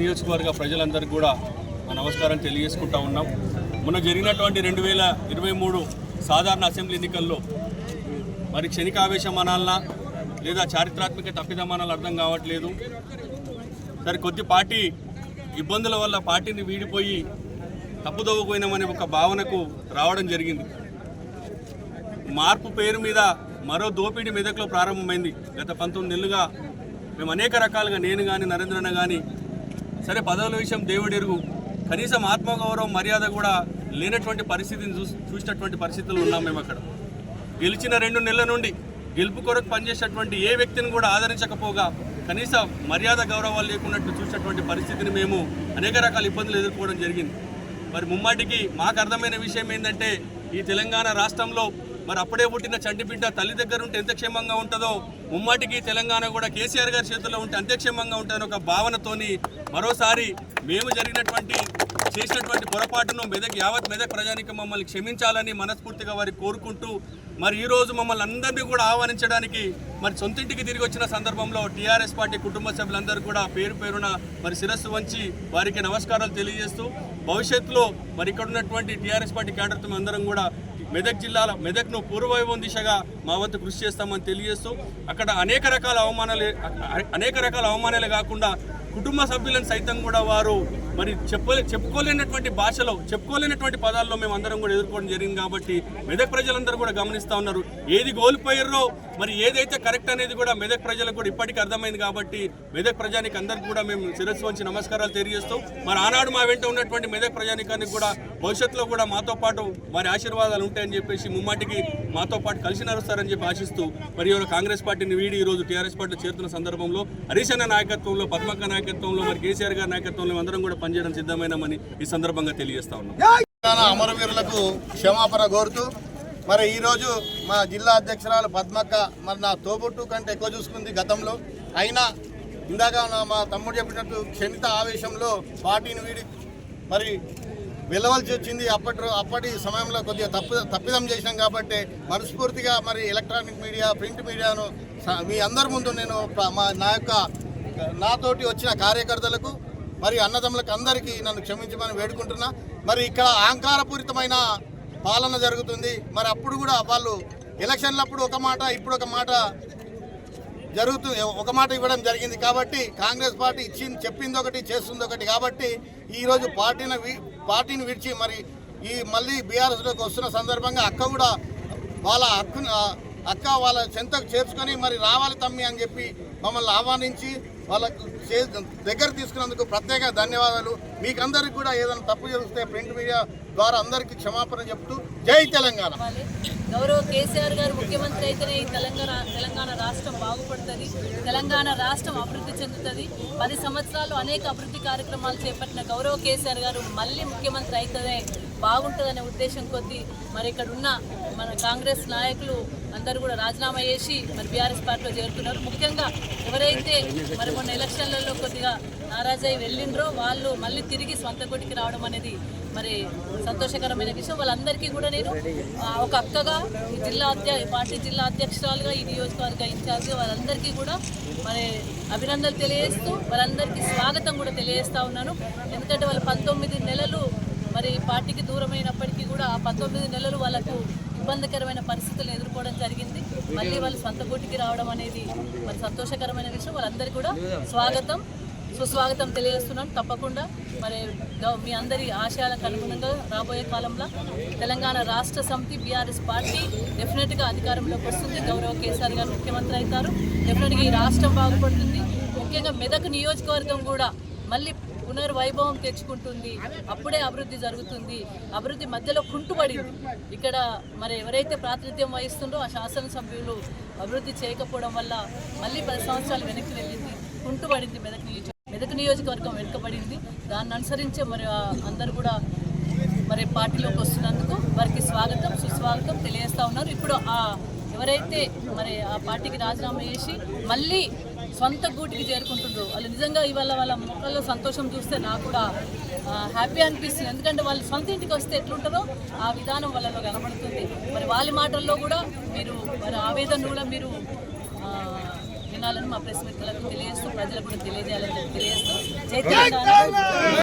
నియోజకవర్గ ప్రజలందరికీ కూడా మా నమస్కారం తెలియజేసుకుంటా ఉన్నాం. మొన్న జరిగినటువంటి రెండు వేల ఇరవై మూడు సాధారణ అసెంబ్లీ ఎన్నికల్లో మరి క్షణికావేశం అనాలనా లేదా చారిత్రాత్మక తప్పిదమానాలు అర్థం కావట్లేదు. సరే కొద్ది పార్టీ ఇబ్బందుల వల్ల పార్టీని వీడిపోయి తప్పుదోవపోయినామనే ఒక భావనకు రావడం జరిగింది. మార్పు పేరు మీద మరో దోపిడీ మెదక్లో ప్రారంభమైంది. గత పంతొమ్మిది నెలలుగా మేము అనేక రకాలుగా నేను కానీ నరేంద్రన్న కానీ సరే పదవుల విషయం దేవుడెరుగు కనీసం ఆత్మగౌరవం మర్యాద కూడా లేనటువంటి పరిస్థితిని చూ చూసినటువంటి పరిస్థితులు ఉన్నాం మేము అక్కడ. గెలిచిన రెండు నెలల నుండి గెలుపు కొరకు పనిచేసేటువంటి ఏ వ్యక్తిని కూడా ఆదరించకపోగా కనీస మర్యాద గౌరవాలు లేకున్నట్టు చూసినటువంటి పరిస్థితిని మేము అనేక రకాల ఇబ్బందులు ఎదుర్కోవడం జరిగింది. మరి ముమ్మాటికి మాకు అర్థమైన విషయం ఏంటంటే ఈ తెలంగాణ రాష్ట్రంలో మరి అప్పుడే పుట్టిన చంటిబిడ్డ తల్లి దగ్గర ఉంటే ఎంత క్షేమంగా ఉంటుందో? ముమ్మాటికి తెలంగాణ కూడా కేసీఆర్ గారి చేతుల్లో ఉంటే అంతే క్షేమంగా ఉంటుందని ఒక భావనతోని మరోసారి మేము జరిగినటువంటి చేసినటువంటి పొరపాటును మెదక్ యావత్ మెదక్ ప్రజానికి మమ్మల్ని క్షమించాలని మనస్ఫూర్తిగా వారి కోరుకుంటూ మరి ఈరోజు మమ్మల్ని అందరినీ కూడా ఆహ్వానించడానికి మరి సొంతింటికి తిరిగి వచ్చిన సందర్భంలో టీఆర్ఎస్ పార్టీ కుటుంబ సభ్యులందరూ కూడా పేరు పేరున మరి శిరస్సు వంచి వారికి నమస్కారాలు తెలియజేస్తూ భవిష్యత్తులో మరి ఇక్కడ ఉన్నటువంటి టీఆర్ఎస్ పార్టీ క్యాడర్తో అందరం కూడా మెదక్ జిల్లాల మెదక్ను పూర్వవైభవం దిశగా మా వద్ద కృషి చేస్తామని తెలియజేస్తూ అక్కడ అనేక రకాల అవమానాలు అనేక రకాల అవమానాలే కాకుండా కుటుంబ సభ్యులను సైతం కూడా వారు మరి చెప్పలే చెప్పుకోలేనటువంటి భాషలో చెప్పుకోలేనటువంటి పదాల్లో మేము అందరం కూడా ఎదుర్కోవడం జరిగింది కాబట్టి మెదక్ ప్రజలందరూ కూడా గమనిస్తూ ఉన్నారు. ఏది కోల్పోయారో మరి ఏదైతే కరెక్ట్ అనేది కూడా మెదక్ ప్రజలకు కూడా ఇప్పటికీ అర్థమైంది కాబట్టి మెదక్ ప్రజానికి అందరికీ కూడా మేము శిరస్సు వంచి నమస్కారాలు తెలియజేస్తూ మరి ఆనాడు మా వెంట ఉన్నటువంటి మెదక్ ప్రజానికానికి కూడా భవిష్యత్తులో కూడా మాతో పాటు వారి ఆశీర్వాదాలు ఉంటాయని చెప్పేసి ముమ్మాటికి మాతో పాటు కలిసి నడుస్తారని చెప్పి ఆశిస్తూ మరి ఎవరు కాంగ్రెస్ పార్టీని వీడి ఈరోజు టీఆర్ఎస్ పార్టీ చేరుతున్న సందర్భంలో హరీష్ అన్న నాయకత్వంలో పద్మక్క నాయకత్వంలో మరి కేసీఆర్ గారి నాయకత్వంలో అందరం కూడా పనిచేయడం సిద్ధమైనామని ఈ సందర్భంగా తెలియజేస్తా ఉన్నాం. తెలంగాణ అమరవీరులకు క్షమాపణ కోరుతూ మరి ఈరోజు మా జిల్లా అధ్యక్షురాలు పద్మక్క మరి నా తోబుట్టు కంటే ఎక్కువ చూసుకుంది గతంలో. అయినా ఇందాక మా తమ్ముడు చెప్పినట్టు క్షణిత ఆవేశంలో పార్టీని వీడి మరి వెళ్ళవలసి వచ్చింది. అప్పటి అప్పటి సమయంలో కొద్దిగా తప్పు తప్పిదం చేసినాం కాబట్టి మనస్ఫూర్తిగా మరి ఎలక్ట్రానిక్ మీడియా ప్రింట్ మీడియాను మీ అందరి ముందు నేను మా నా యొక్క నాతోటి వచ్చిన కార్యకర్తలకు మరి అన్నదమ్ములకు అందరికీ నన్ను క్షమించమని వేడుకుంటున్నా. మరి ఇక్కడ అహంకారపూరితమైన పాలన జరుగుతుంది. మరి అప్పుడు కూడా వాళ్ళు ఎలక్షన్లప్పుడు ఒక మాట ఇప్పుడు ఒక మాట జరుగుతుంది ఒక మాట ఇవ్వడం జరిగింది కాబట్టి కాంగ్రెస్ పార్టీ ఇచ్చింది చెప్పింది ఒకటి చేస్తుంది ఒకటి కాబట్టి ఈరోజు పార్టీని పార్టీని విడిచి మరి ఈ మళ్ళీ బీఆర్ఎస్లోకి వస్తున్న సందర్భంగా అక్క కూడా వాళ్ళ హక్కు అక్క వాళ్ళ చెంతకు చేర్చుకొని మరి రావాలి తమ్మి అని చెప్పి మమ్మల్ని ఆహ్వానించి వాళ్ళకు దగ్గర తీసుకున్నందుకు ప్రత్యేక ధన్యవాదాలు. మీకందరికి కూడా ఏదైనా తప్పు జరిగితే ప్రింట్ మీడియా ద్వారా అందరికీ క్షమాపణ చెప్తూ జై తెలంగాణ. గౌరవ కేసీఆర్ గారు ముఖ్యమంత్రి అయితేనే ఈ తెలంగాణ తెలంగాణ రాష్ట్రం బాగుపడుతుంది. తెలంగాణ రాష్ట్రం అభివృద్ధి చెందుతుంది. పది సంవత్సరాలు అనేక అభివృద్ధి కార్యక్రమాలు చేపట్టిన గౌరవ కేసీఆర్ గారు మళ్ళీ ముఖ్యమంత్రి అయితేనే బాగుంటుందనే ఉద్దేశం కొద్దీ మరి ఇక్కడ ఉన్న మన కాంగ్రెస్ నాయకులు అందరూ కూడా రాజీనామా చేసి మరి బీఆర్ఎస్ పార్టీలో చేరుతున్నారు ముఖ్యంగా ఎవరైతే మరి మొన్న ఎలక్షన్లలో కొద్దిగా నారాజై వెళ్ళిండ్రో వాళ్ళు మళ్ళీ తిరిగి సొంత గుడికి రావడం అనేది మరి సంతోషకరమైన విషయం. వాళ్ళందరికీ కూడా నేను ఒక అక్కగా ఈ జిల్లా అధ్య పార్టీ జిల్లా అధ్యక్షురాలుగా ఈ నియోజకవర్గ ఇన్ఛార్జ్గా వాళ్ళందరికీ కూడా మరి అభినందనలు తెలియజేస్తూ వాళ్ళందరికీ స్వాగతం కూడా తెలియజేస్తూ ఉన్నాను. ఎందుకంటే వాళ్ళు పంతొమ్మిది నెలలు మరి పార్టీకి దూరమైనప్పటికీ కూడా ఆ పంతొమ్మిది నెలలు వాళ్ళకు ఇబ్బందికరమైన పరిస్థితులను ఎదుర్కోవడం జరిగింది. మళ్ళీ వాళ్ళు సొంత గూటికి రావడం అనేది మరి సంతోషకరమైన విషయం. వాళ్ళందరికీ కూడా స్వాగతం. సుస్వాగతం తెలియజేస్తున్నాం. తప్పకుండా మరి మీ అందరి ఆశయాలకు అనుగుణంగా రాబోయే కాలంలో తెలంగాణ రాష్ట్ర సమితి బీఆర్ఎస్ పార్టీ డెఫినెట్గా అధికారంలోకి వస్తుంది. గౌరవ కేసీఆర్ గారు ముఖ్యమంత్రి అవుతారు. డెఫినెట్గా ఈ రాష్ట్రం బాగుపడుతుంది. ముఖ్యంగా మెదక్ నియోజకవర్గం కూడా మళ్ళీ పునర్వైభవం తెచ్చుకుంటుంది. అప్పుడే అభివృద్ధి జరుగుతుంది. అభివృద్ధి మధ్యలో కుంటుపడింది. ఇక్కడ మరి ఎవరైతే ప్రాతినిధ్యం వహిస్తుండో ఆ శాసనసభ్యులు అభివృద్ధి చేయకపోవడం వల్ల మళ్ళీ పది సంవత్సరాలు వెనక్కి వెళ్ళింది. కుంటుపడింది మెదక్ నియోజక మెదక్ నియోజకవర్గం వెనుకబడింది. దాన్ని అనుసరించే మరి ఆ అందరూ కూడా మరి పార్టీలోకి వస్తున్నందుకు వారికి స్వాగతం సుస్వాగతం తెలియజేస్తూ ఉన్నారు. ఇప్పుడు ఆ ఎవరైతే మరి ఆ పార్టీకి రాజీనామా చేసి మళ్ళీ సొంత గూటికి చేరుకుంటుండ్రు. వాళ్ళు నిజంగా ఇవాళ వాళ్ళ ముఖంలో సంతోషం చూస్తే నాకు కూడా హ్యాపీ అనిపిస్తుంది. ఎందుకంటే వాళ్ళు సొంత ఇంటికి వస్తే ఎట్లుంటారో ఆ విధానం వాళ్ళలో కనబడుతుంది. మరి వాళ్ళ మాటల్లో కూడా మీరు మరి ఆవేదన కూడా మీరు వినాలని మా ప్రెస్ మిత్రులకు తెలియజేస్తూ ప్రజలకు కూడా తెలియజేయాలని తెలియజేస్తూ.